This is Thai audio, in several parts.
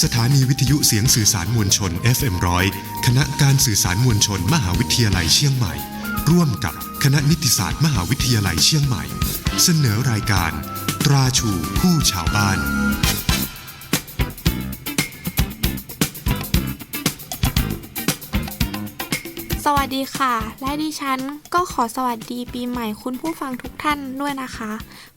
สถานีวิทยุเสียงสื่อสารมวลชน FM ร้อยคณะการสื่อสารมวลชน มหาวิทยาลัยเชียงใหม่ ร่วมกับคณะนิติศาสตร์มหาวิทยาลัยเชียงใหม่ เสนอรายการ ตราชูผู้ชาวบ้าน สวัสดีค่ะ และดิฉันก็ขอสวัสดีปีใหม่คุณผู้ฟังทุกท่านด้วยนะคะ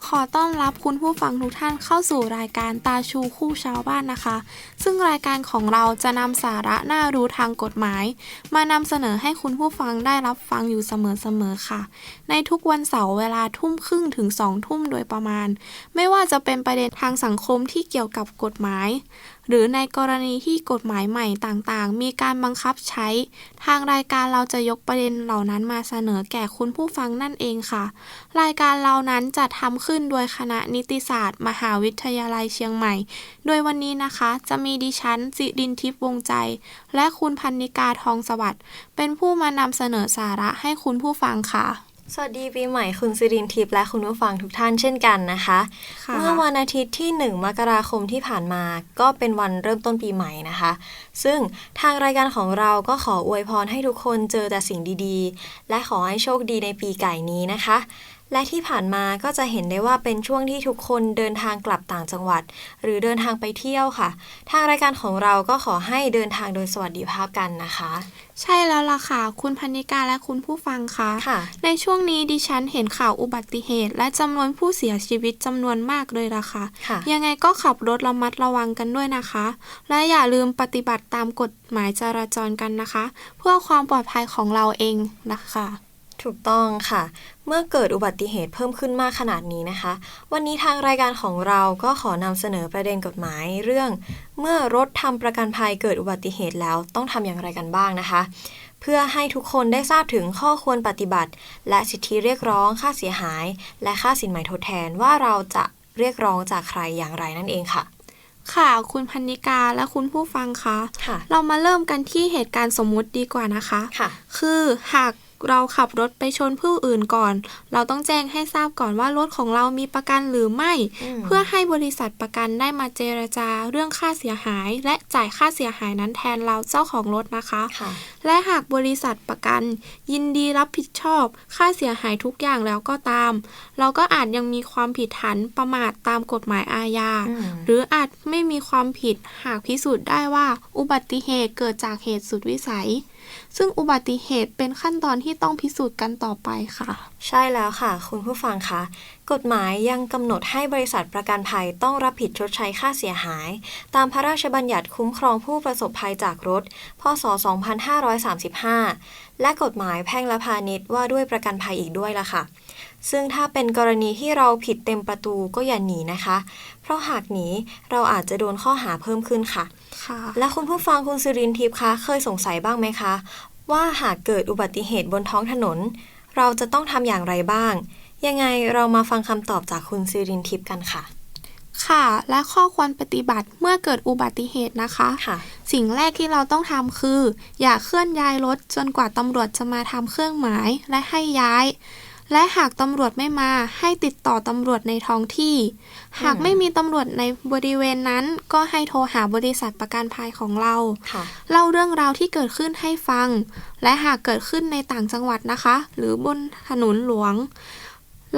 ขอต้อนรับคุณผู้ฟังทุกท่านเข้าสู่รายการตาชูคู่ชาวบ้านนะคะ ซึ่งรายการของเราจะนำสาระน่ารู้ทางกฎหมาย มานำเสนอให้คุณผู้ฟังได้รับฟังอยู่เสมอๆค่ะ ในทุกวันเสาร์เวลาทุ่มครึ่งถึงสองทุ่มโดยประมาณ ไม่ว่าจะเป็นประเด็นทางสังคมที่เกี่ยวกับกฎหมาย หรือในกรณีที่กฎหมายใหม่ต่างๆ มีการบังคับใช้ ทางรายการเราจะยกประเด็นเหล่านั้นมาเสนอแก่คุณผู้ฟังนั่นเองค่ะ รายการเรานั้นจะทำขึ้นโดยคณะนิติศาสตร์ มหาวิทยาลัยเชียงใหม่ โดยวันนี้นะคะ จะมีดิฉันจิรินทิพย์วงใจ และคุณพันนิกาทองสวัสดิ์เป็นผู้มานำเสนอสาระให้คุณผู้ฟังค่ะ สวัสดีปีใหม่คุณสิรินทิพย์และคุณผู้ฟังทุกท่านเช่นกันนะคะค่ะเมื่อวันอาทิตย์ที่ 1 มกราคมที่ผ่านมา ก็เป็นวันเริ่มต้นปีใหม่นะคะ ซึ่งทางรายการของเราก็ขออวยพรให้ทุกคนเจอแต่สิ่งดีๆ และขอให้โชคดีในปีไก่นี้นะคะ และที่ผ่านมาก็จะเห็นได้ว่าเป็นช่วงที่ทุกคนเดินทางกลับต่างจังหวัด หรือเดินทางไปเที่ยวค่ะ ทางรายการของเราก็ขอให้เดินทางโดยสวัสดิภาพกันนะคะ ใช่แล้วล่ะค่ะ คุณพันนิกาและคุณผู้ฟังคะค่ะ ในช่วงนี้ดิฉันเห็นข่าวอุบัติเหตุ และจำนวนผู้เสียชีวิตจำนวนมากเลยล่ะค่ะค่ะ ยังไงก็ขับรถระมัดระวังกันด้วยนะคะ และอย่าลืมปฏิบัติตามกฎหมายจราจรกันนะคะ เพื่อความปลอดภัยของเราเองนะคะ ถูกต้องค่ะ เมื่อเกิดอุบัติเหตุเพิ่มขึ้นมากขนาดนี้นะคะ วันนี้ทางรายการของเราก็ขอนำเสนอประเด็นกฎหมายเรื่อง เมื่อรถทำประกันภัยเกิดอุบัติเหตุแล้วต้องทำอย่างไรกันบ้างนะคะ เพื่อให้ทุกคนได้ทราบถึงข้อควรปฏิบัติ และสิทธิเรียกร้องค่าเสียหาย และค่าสินไหมทดแทนว่าเราจะเรียกร้องจากใครอย่างไรนั่นเองค่ะ ค่ะ คุณพันนิกาและคุณผู้ฟังคะ ค่ะ เรามาเริ่มกันที่เหตุการณ์สมมุติดีกว่านะคะ ค่ะ คือหาก เราขับรถไปชนผู้อื่นก่อน เราต้องแจ้งให้ทราบก่อนว่ารถของเรามีประกันหรือไม่อืมเพื่อให้บริษัทประกันได้มาเจรจาเรื่องค่าเสียหาย และจ่ายค่าเสียหายนั้นแทนเราเจ้าของรถนะคะค่ะและหากบริษัทประกัน ยินดีรับผิดชอบ ค่าเสียหายทุกอย่างแล้วก็ตาม เราก็อาจยังมีความผิดฐานประมาทตามกฎหมายอาญาอืมหรืออาจไม่มีความผิดหากพิสูจน์ได้ว่าอุบัติเหตุเกิดจากเหตุสุดวิสัย ซึ่งอุบัติเหตุเป็นขั้นตอนที่ต้องพิสูจน์กันต่อไปค่ะ ใช่แล้วค่ะ คุณผู้ฟังคะกฎหมายยังกำหนดให้บริษัทประกันภัยต้องรับผิดชดใช้ค่าเสียหาย ตามพระราชบัญญัติคุ้มครองผู้ประสบภัยจากรถ พศ 2535 และกฎหมายแพ่งและพาณิชย์ว่าด้วยประกันภัยอีกด้วยล่ะค่ะ ซึ่งถ้าเป็นกรณีที่เราผิดเต็มประตูก็อย่าหนีนะคะ เพราะหากหนีเราอาจจะโดนข้อหาเพิ่มขึ้นค่ะ ค่ะ และคุณผู้ฟังคุณสิรินทิพย์คะเคยสงสัยบ้างไหมคะ ว่าหากเกิดอุบัติเหตุบนท้องถนน เราจะต้องทำอย่างไรบ้าง ยังไงเรามาฟังคำตอบจากคุณสิรินทิพย์กันค่ะค่ะ และข้อควรปฏิบัติเมื่อเกิดอุบัติเหตุนะคะค่ะสิ่งแรกที่เราต้องทำคือ อย่าเคลื่อนย้ายรถจนกว่าตำรวจจะมาทำเครื่องหมายและให้ย้าย และหากตำรวจไม่มาให้ติดต่อตำรวจในท้องที่ หากไม่มีตำรวจในบริเวณนั้นก็ให้โทรหาบริษัทประกันภัยของเราค่ะเล่าเรื่องราวที่เกิดขึ้นให้ฟัง และหากเกิดขึ้นในต่างจังหวัดนะคะ หรือบนถนนหลวง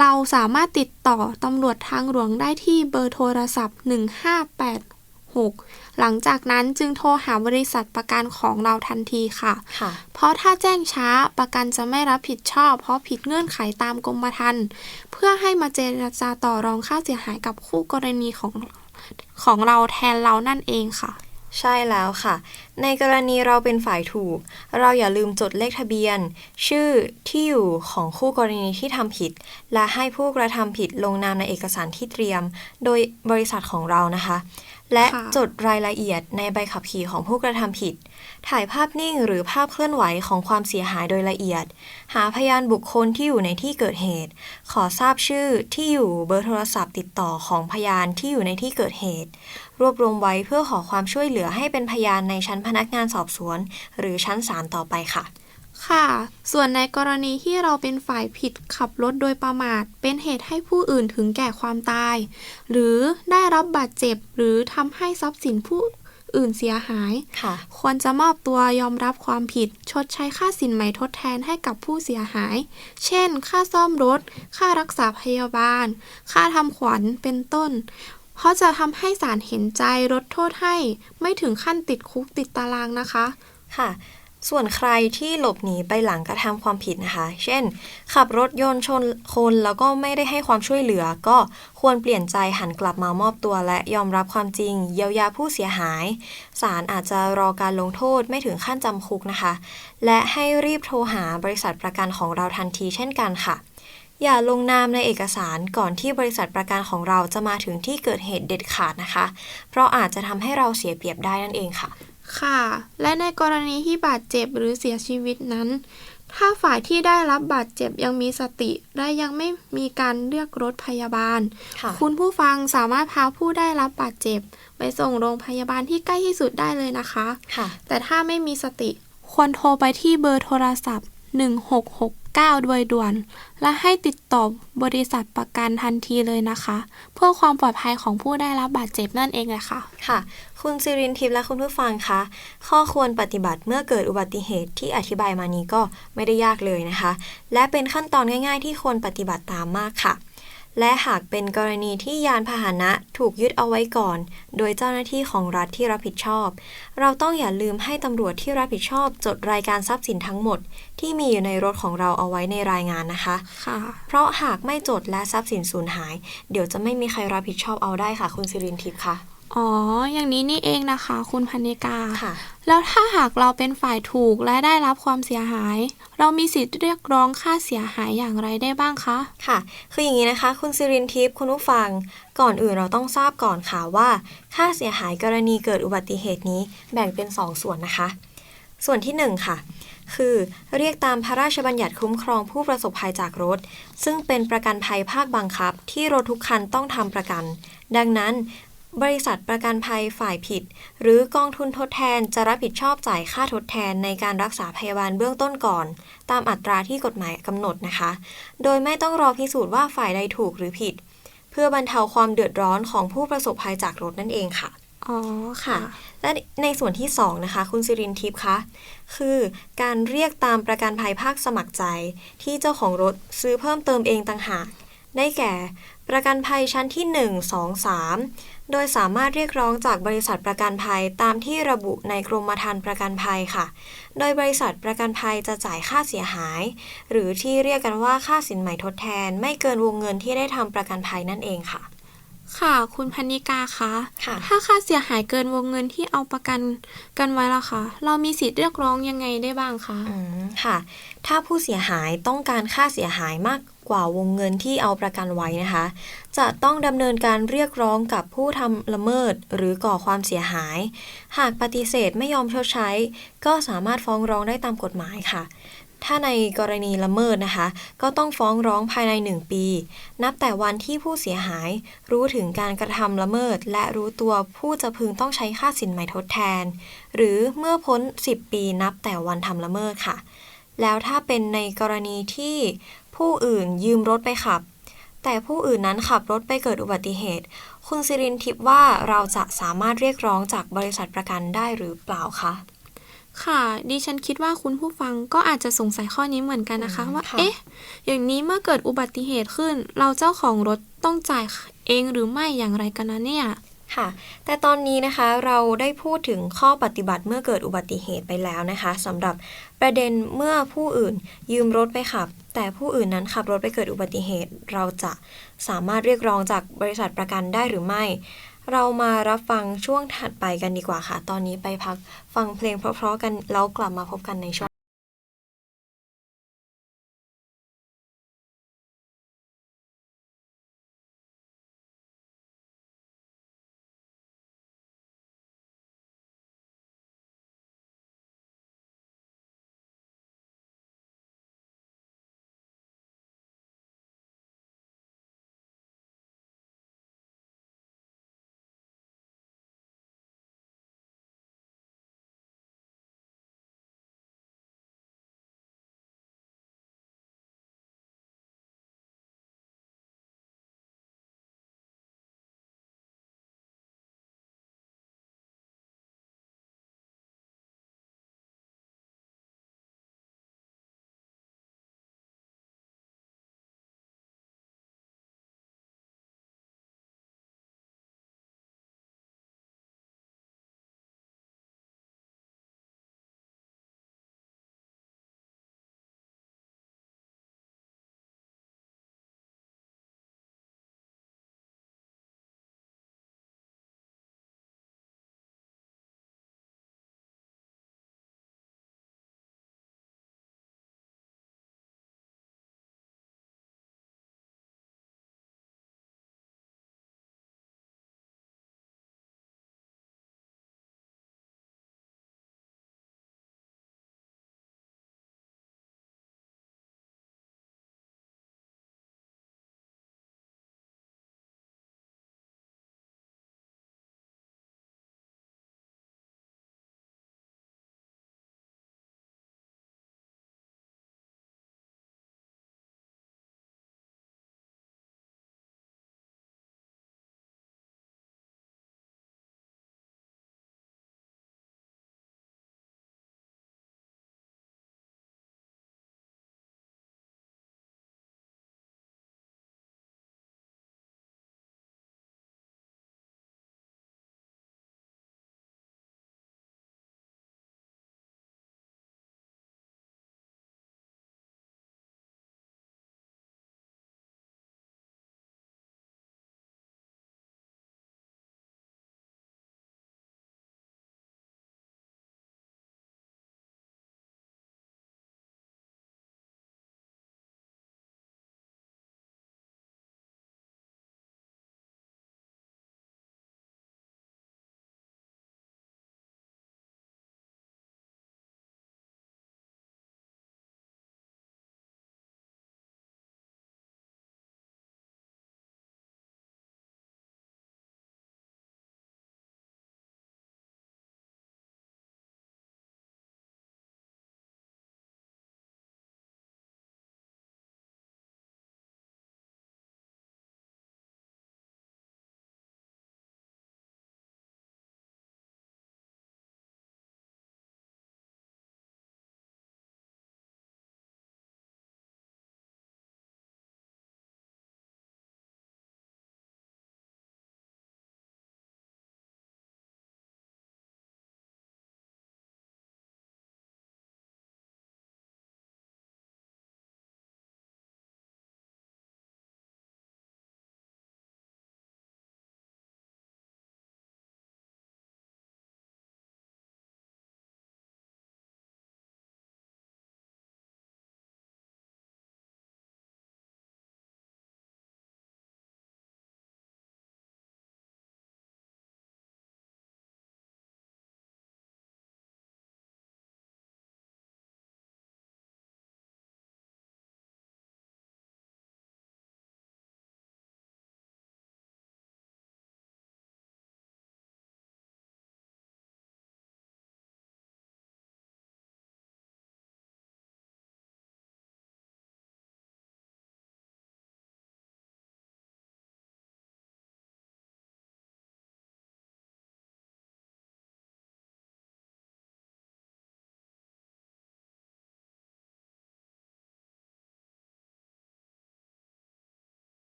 เราสามารถติดต่อตำรวจทางหลวงได้ที่เบอร์โทรศัพท์ 1586 หลังจากนั้นจึงโทรหาบริษัทประกันของเราทันทีค่ะ ค่ะ เพราะถ้าแจ้งช้าประกันจะไม่รับผิดชอบ เพราะผิดเงื่อนไขตามกรมธรรม์เพื่อให้มาเจรจาต่อรองค่าเสียหายกับคู่กรณีของของเราแทนเรานั่นเองค่ะ ใช่แล้วค่ะ ในกรณีเราเป็นฝ่ายถูก เราอย่าลืมจดเลขทะเบียน ชื่อที่อยู่ของคู่กรณีที่ทำผิด และให้ผู้กระทำผิดลงนามในเอกสารที่เตรียม โดยบริษัทของเรานะคะ และค่ะจดรายละเอียดในใบขับขี่ของผู้กระทำผิด ถ่ายภาพนิ่งหรือภาพเคลื่อนไหวของความเสียหายโดยละเอียด หาพยานบุคคลที่อยู่ในที่เกิดเหตุ ขอทราบชื่อที่อยู่เบอร์โทรศัพท์ติดต่อของพยานที่อยู่ในที่เกิดเหตุ รวบรวมไว้เพื่อขอความช่วยเหลือให้เป็นพยานในชั้นพนักงานสอบสวน หรือชั้นศาลต่อไปค่ะ ค่ะ ส่วนในกรณีที่เราเป็นฝ่ายผิดขับรถโดยประมาท เป็นเหตุให้ผู้อื่นถึงแก่ความตาย หรือได้รับบาดเจ็บ หรือทำให้ทรัพย์สินผู้อื่นเสียหายค่ะควรจะมอบตัวยอมรับความผิด ชดใช้ค่าสินไหมทดแทนให้กับผู้เสียหาย เช่น ค่าซ่อมรถ ค่ารักษาพยาบาล ค่าทำขวัญ เป็นต้น เพราะจะทำให้ศาลเห็นใจลดโทษให้ ไม่ถึงขั้นติดคุกติดตารางนะคะ ค่ะ ส่วนใครที่หลบหนีไปหลังกระทำความผิดนะคะ เช่น ขับรถยนต์ชนคนแล้วก็ไม่ได้ให้ความช่วยเหลือ ก็ควรเปลี่ยนใจหันกลับมามอบตัวและยอมรับความจริง เยียวยาผู้เสียหาย ศาลอาจจะรอการลงโทษไม่ถึงขั้นจำคุกนะคะ และให้รีบโทรหาบริษัทประกันของเราทันทีเช่นกันค่ะ อย่าลงนามในเอกสารก่อนที่บริษัทประกันของเราจะมาถึงที่เกิดเหตุเด็ดขาดนะคะ เพราะอาจจะทำให้เราเสียเปรียบได้นั่นเองค่ะ ค่ะ และในกรณีที่บาดเจ็บหรือเสียชีวิตนั้น ถ้าฝ่ายที่ได้รับบาดเจ็บยังมีสติและยังไม่มีการเรียกรถพยาบาลค่ะคุณผู้ฟังสามารถพาผู้ได้รับบาดเจ็บ ไปส่งโรงพยาบาลที่ใกล้ที่สุดได้เลยนะคะค่ะแต่ถ้าไม่มีสติควรโทรไปที่เบอร์โทรศัพท์ 1669 โดยด่วน และให้ติดต่อบริษัทประกันทันทีเลยนะคะ เพื่อความปลอดภัยของผู้ได้รับบาดเจ็บนั่นเองแหละค่ะ ค่ะ คุณซิรินทิพย์และคุณผู้ฟังคะข้อควรปฏิบัติเมื่อเกิดอุบัติเหตุที่อธิบายมานี้ก็ไม่ได้ยากเลยนะคะ และเป็นขั้นตอนง่าย ๆ ที่ควรปฏิบัติตามมากค่ะ และหากเป็นกรณีที่ยานพาหนะถูกยึดเอาไว้ก่อน โดยเจ้าหน้าที่ของรัฐที่รับผิดชอบ เราต้องอย่าลืมให้ตำรวจที่รับผิดชอบ จดรายการทรัพย์สินทั้งหมด ที่มีอยู่ในรถของเราเอาไว้ในรายงานนะคะ ค่ะ เพราะหากไม่จดและทรัพย์สินสูญหาย เดี๋ยวจะไม่มีใครรับผิดชอบเอาได้ค่ะ คุณซิรินทิพย์ค่ะ อ๋อ อย่างนี้นี่เองนะคะ คุณพันิกา ค่ะ แล้วถ้าหากเราเป็นฝ่ายถูกและได้รับความเสียหาย เรามีสิทธิ์เรียกร้องค่าเสียหายอย่างไรได้บ้างคะ ค่ะ คืออย่างนี้นะคะ คุณซิรินทิพย์คุณผู้ฟัง ก่อนอื่นเราต้องทราบก่อนค่ะว่า ค่าเสียหายกรณีเกิดอุบัติเหตุนี้แบ่งเป็น 2 ส่วนนะคะ ส่วนที่ 1 ค่ะ คือเรียกตามพระราชบัญญัติคุ้มครองผู้ประสบภัยจากรถ ซึ่งเป็นประกันภัยภาคบังคับ ที่รถทุกคันต้องทำประกันดังนั้น บริษัทประกันภัยฝ่ายผิด หรือกองทุนทดแทนจะรับผิดชอบจ่ายค่าทดแทนในการรักษาพยาบาลเบื้องต้นก่อน ตามอัตราที่กฎหมายกำหนดนะคะ โดยไม่ต้องรอพิสูจน์ว่าฝ่ายใดถูกหรือผิด เพื่อบรรเทาความเดือดร้อนของผู้ประสบภัยจากรถนั่นเองค่ะอ๋อค่ะ และในส่วนที่ 2 นะคะ คุณสิรินทิพย์คะคือการเรียกตามประกันภัยภาคสมัครใจ ที่เจ้าของรถซื้อเพิ่มเติมเองต่างหากได้แก่ ประกันภัยชั้นที่ 1 2 3 โดยสามารถเรียกร้องจากบริษัทประกันภัยตามที่ระบุในกรมธรรม์ประกันภัยค่ะ โดยบริษัทประกันภัยจะจ่ายค่าเสียหาย หรือที่เรียกกันว่าค่าสินไหมทดแทน ไม่เกินวงเงินที่ได้ทำประกันภัยนั่นเองค่ะ ค่ะ คุณพันิกาคะค่ะ ถ้าค่าเสียหายเกินวงเงินที่เอาประกันกันไว้ล่ะคะเรามีสิทธิ์เรียกร้องยังไงได้บ้างคะอืมค่ะ ถ้าผู้เสียหายต้องการค่าเสียหายมากกว่าวงเงินที่เอาประกันไว้นะคะ จะต้องดำเนินการเรียกร้องกับผู้ทำละเมิดหรือก่อความเสียหาย หากปฏิเสธไม่ยอมชดใช้ ก็สามารถฟ้องร้องได้ตามกฎหมายค่ะ ถ้าในกรณีละเมิดนะคะ ก็ต้องฟ้องร้องภายใน 1 ปี นับแต่วันที่ผู้เสียหาย รู้ถึงการกระทำละเมิด และรู้ตัวผู้จะพึงต้องใช้ค่าสินไหมทดแทน หรือเมื่อพ้น 10 ปีนับแต่วันทำละเมิดค่ะ แล้วถ้าเป็นในกรณีที่ผู้อื่นยืมรถไปขับ แต่ผู้อื่นนั้นขับรถไปเกิดอุบัติเหตุ คุณสิรินทิพย์ว่าเราจะสามารถเรียกร้องจากบริษัทประกันได้หรือเปล่าคะ ค่ะดิฉันคิดว่าคุณผู้ฟังก็อาจจะสงสัยข้อนี้เหมือนกันนะคะอืมว่าค่ะเอ๊ะ อย่างนี้เมื่อเกิดอุบัติเหตุขึ้น เราเจ้าของรถต้องจ่ายเองหรือไม่อย่างไรกันนะเนี่ยค่ะ แต่ตอนนี้นะคะเราได้พูดถึงข้อปฏิบัติเมื่อเกิดอุบัติเหตุไปแล้วนะคะสำหรับประเด็นเมื่อผู้อื่นยืมรถไปขับ แต่ผู้อื่นนั้นขับรถไปเกิดอุบัติเหตุ เราจะสามารถเรียกร้องจากบริษัทประกันได้หรือไม่ เรามารับฟังช่วงถัดไปกันดีกว่าค่ะ ตอนนี้ไปพักฟังเพลงเพราะๆกันแล้วกลับมาพบกันในช่วง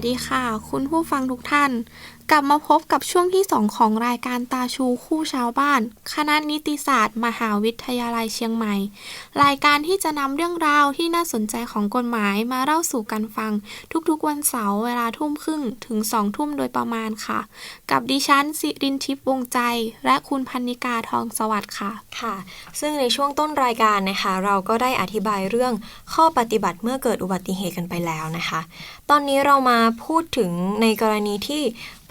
สดีค่ะ คุณผู้ฟังทุกท่าน กลับมาพบกับช่วงที่ 2 ของรายการตาชูคู่ชาวบ้าน คณะนิติศาสตร์ มหาวิทยาลัยเชียงใหม่ รายการที่จะนำเรื่องราวที่น่าสนใจของกฎหมายมาเล่าสู่กันฟัง ทุกๆวันเสาร์เวลาทุ่มครึ่งถึง 2 ทุ่มโดยประมาณค่ะ กับดิฉันสิรินทิพย์วงใจ และคุณพันนิกาทองสวัสดิ์ค่ะค่ะ ซึ่งในช่วงต้นรายการนะคะ เราก็ได้อธิบายเรื่องข้อปฏิบัติเมื่อเกิดอุบัติเหตุกันไปแล้วนะคะ ตอนนี้เรามาพูดถึงในกรณีที่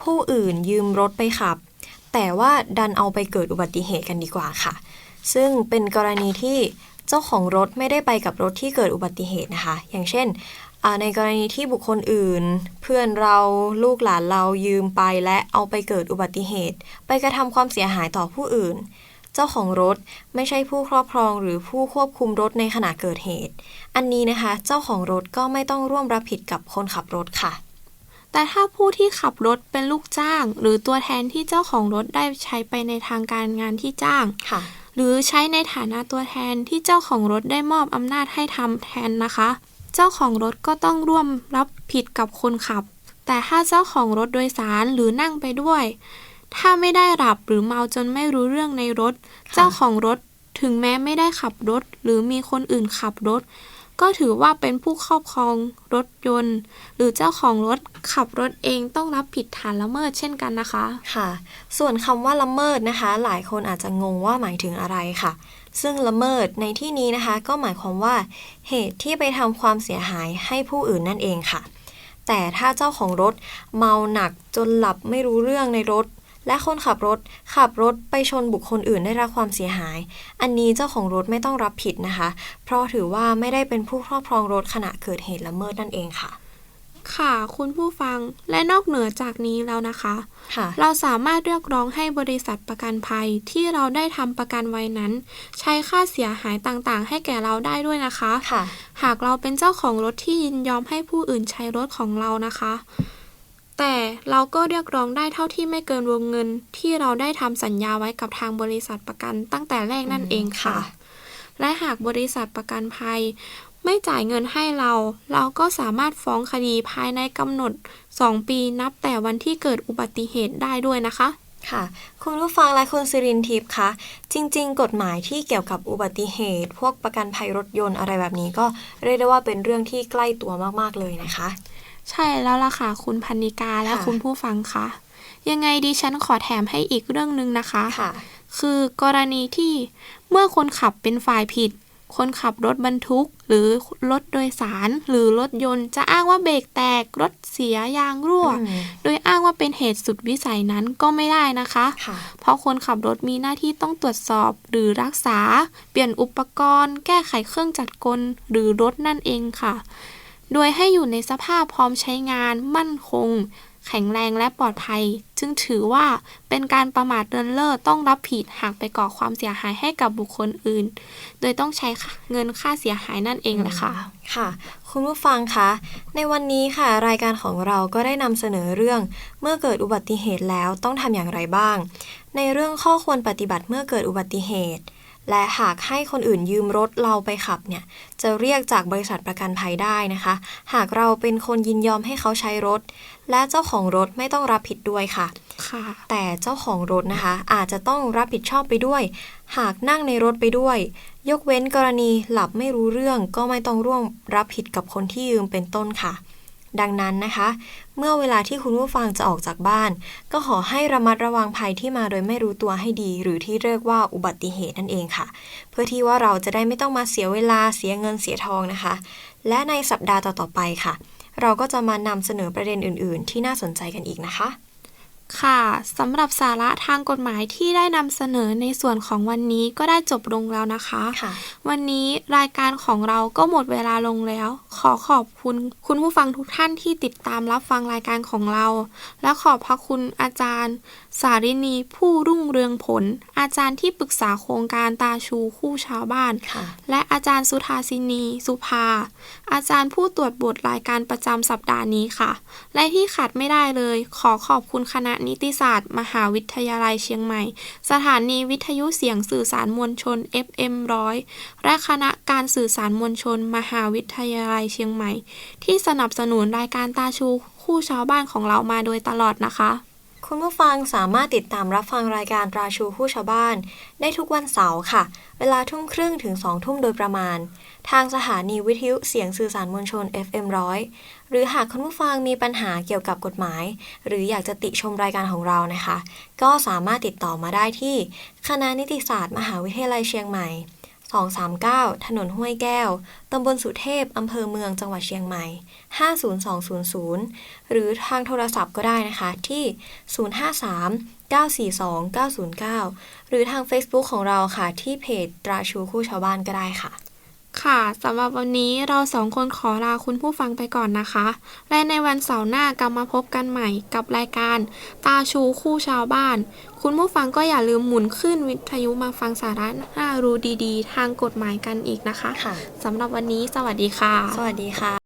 ผู้อื่นยืมรถไปขับ แต่ว่าดันเอาไปเกิดอุบัติเหตุกันดีกว่าค่ะ ซึ่งเป็นกรณีที่เจ้าของรถไม่ได้ไปกับรถที่เกิดอุบัติเหตุนะคะ อย่างเช่นในกรณีที่บุคคลอื่น เพื่อนเราลูกหลานเรายืมไปและเอาไปเกิดอุบัติเหตุ ไปกระทำความเสียหายต่อผู้อื่น เจ้าของรถไม่ใช่ผู้ครอบครองหรือผู้ควบคุมรถในขณะเกิดเหตุ อันนี้นะคะ เจ้าของรถก็ไม่ต้องร่วมรับผิดกับคนขับรถค่ะ แต่ถ้าผู้ที่ขับรถเป็นลูกจ้าง หรือตัวแทนที่เจ้าของรถได้ใช้ไปในทางการงานที่จ้างค่ะ หรือใช้ในฐานะตัวแทนที่เจ้าของรถได้มอบอำนาจให้ทำแทนนะคะ เจ้าของรถก็ต้องร่วมรับผิดกับคนขับ แต่ถ้าเจ้าของรถโดยสารหรือนั่งไปด้วย ถ้าไม่ได้หลับหรือเมาจนไม่รู้เรื่องในรถค่ะเจ้าของรถถึงแม้ไม่ได้ขับรถ หรือมีคนอื่นขับรถ ก็ถือว่าเป็นผู้ครอบครองรถยนต์ หรือเจ้าของรถขับรถเองต้องรับผิดฐานละเมิดเช่นกันนะคะ ค่ะ ส่วนคำว่าละเมิดนะคะ หลายคนอาจจะงงว่าหมายถึงอะไรค่ะ ซึ่งละเมิดในที่นี้นะคะ ก็หมายความว่า เหตุที่ไปทำความเสียหายให้ผู้อื่นนั่นเองค่ะ แต่ถ้าเจ้าของรถเมาหนักจนหลับไม่รู้เรื่องในรถ และคนขับรถขับรถไปชนบุคคลอื่นได้รับความเสียหาย อันนี้เจ้าของรถไม่ต้องรับผิดนะคะ เพราะถือว่าไม่ได้เป็นผู้ครอบครองรถขณะเกิดเหตุละเมิดนั่นเองค่ะ ค่ะคุณผู้ฟังและนอกเหนือจากนี้แล้วนะคะค่ะเราสามารถเรียกร้องให้บริษัทประกันภัยที่เราได้ทำประกันไว้นั้น ใช้ค่าเสียหายต่างๆ ให้แก่เราได้ด้วยนะคะค่ะหากเราเป็นเจ้าของรถที่ยินยอมให้ผู้อื่นใช้รถของเรานะคะ แต่เราก็เรียกร้องได้เท่าที่ไม่เกินวงเงินที่เราได้ทำสัญญาไว้กับทางบริษัทประกันตั้งแต่แรกนั่นเองค่ะคะและหากบริษัทประกันภัย ไม่จ่ายเงินให้เรา เราก็สามารถฟ้องคดีภายในกำหนด 2 ปีนับแต่วันที่เกิดอุบัติเหตุได้ด้วยนะคะ ค่ะ คุณผู้ฟังและคุณสิรินทิพย์คะจริง ๆ กฎหมายที่เกี่ยวกับอุบัติเหตุ พวกประกันภัยรถยนต์อะไรแบบนี้ก็เรียกได้ว่าเป็นเรื่องที่ใกล้ตัวมากๆเลยนะคะ ใช่แล้วล่ะค่ะ คุณพันนิกาและค่ะคุณผู้ฟังคะยังไงดิฉันขอแถมให้อีกเรื่องหนึ่งนะคะค่ะคือกรณีที่เมื่อคนขับเป็นฝ่ายผิด คนขับรถบรรทุก หรือรถโดยสาร หรือรถยนต์ จะอ้างว่าเบรกแตกรถเสียยางรั่วอืมโดยอ้างว่าเป็นเหตุสุดวิสัยนั้นก็ไม่ได้นะคะค่ะเพราะคนขับรถมีหน้าที่ต้องตรวจสอบหรือรักษา เปลี่ยนอุปกรณ์ แก้ไขเครื่องจักรกลหรือรถนั่นเองค่ะ โดยให้อยู่ในสภาพพร้อมใช้งาน มั่นคง แข็งแรงและปลอดภัย จึงถือว่าเป็นการประมาทเลินเล่อต้องรับผิดหากไปก่อความเสียหายให้กับบุคคลอื่น โดยต้องใช้เงินค่าเสียหายนั่นเองแหละค่ะ ค่ะ คุณผู้ฟังคะ ในวันนี้ค่ะ รายการของเราก็ได้นำเสนอเรื่อง เมื่อเกิดอุบัติเหตุแล้วต้องทำอย่างไรบ้าง ในเรื่องข้อควรปฏิบัติเมื่อเกิดอุบัติเหตุ และหากให้คนอื่นยืมรถเราไปขับเนี่ยจะเรียกจากบริษัทประกันภัยได้นะคะ หากเราเป็นคนยินยอมให้เขาใช้รถ และเจ้าของรถไม่ต้องรับผิดด้วยค่ะ ค่ะ แต่เจ้าของรถนะคะ อาจจะต้องรับผิดชอบไปด้วย หากนั่งในรถไปด้วย ยกเว้นกรณีหลับไม่รู้เรื่องก็ไม่ต้องร่วมรับผิดกับคนที่ยืมเป็นต้นค่ะ ดังนั้นนะคะ เมื่อเวลาที่คุณผู้ฟังจะออกจากบ้าน ก็ขอให้ระมัดระวังภัยที่มาโดยไม่รู้ตัวให้ดี หรือที่เรียกว่าอุบัติเหตุนั่นเองค่ะ เพื่อที่ว่าเราจะได้ไม่ต้องมาเสียเวลาเสียเงินเสียทองนะคะ และในสัปดาห์ต่อๆไปค่ะ เราก็จะมานำเสนอประเด็นอื่น ๆ ที่น่าสนใจกันอีกนะคะ ค่ะสำหรับสาระทางกฎหมายที่ได้นำเสนอในส่วนของวันนี้ก็ได้จบลงแล้วนะคะค่ะวันนี้รายการของเราก็หมดเวลาลงแล้ว ขอขอบคุณคุณผู้ฟังทุกท่านที่ติดตามรับฟังรายการของเรา และขอบพระคุณอาจารย์สารินีผู้รุ่งเรืองผล อาจารย์ที่ปรึกษาโครงการตาชูคู่ชาวบ้านค่ะและอาจารย์สุธาสินี สุภา อาจารย์ผู้ตรวจบทรายการประจำสัปดาห์นี้ค่ะ และที่ขาดไม่ได้เลย ขอขอบคุณคณะนิติศาสตร์ มหาวิทยาลัยเชียงใหม่ สถานีวิทยุเสียงสื่อสารมวลชน FM 100และคณะการสื่อสารมวลชน มหาวิทยาลัยเชียงใหม่ ที่สนับสนุนรายการตาชูคู่คู่ชาวบ้านของเรามาโดยตลอดนะคะ คุณผู้ฟังสามารถติดตามรับฟังรายการตราชูคู่ชาวบ้าน ได้ทุกวันเสาร์ค่ะ เวลาทุ่มครึ่งถึง2ทุ่มโดยประมาณ ทางสถานีวิทยุเสียงสื่อสารมวลชน FM 100หรือหากคุณผู้ฟังมีปัญหาเกี่ยวกับกฎหมาย หรืออยากจะติชมรายการของเรานะคะ ก็สามารถติดต่อมาได้ที่ คณะนิติศาสตร์ มหาวิทยาลัยเชียงใหม่ 239 ถนนห้วยแก้ว ตำบลสุเทพ อำเภอเมือง จังหวัดเชียงใหม่ 50200 หรือทางโทรศัพท์ก็ได้นะคะที่ 053 942 909 หรือทาง Facebook ของเราค่ะที่เพจตราชูคู่ชาวบ้านก็ได้ค่ะ ค่ะสำหรับวันนี้เราสองคนขอลาคุณผู้ฟังไปก่อนนะคะ และในวันเสาร์หน้ากลับมาพบกันใหม่กับรายการ ตาชูคู่ชาวบ้าน คุณผู้ฟังก็อย่าลืมหมุนขึ้นวิทยุมาฟังสาระน่ารู้ดีๆ ทางกฎหมายกันอีกนะคะค่ะสำหรับวันนี้สวัสดีค่ะ สวัสดีค่ะ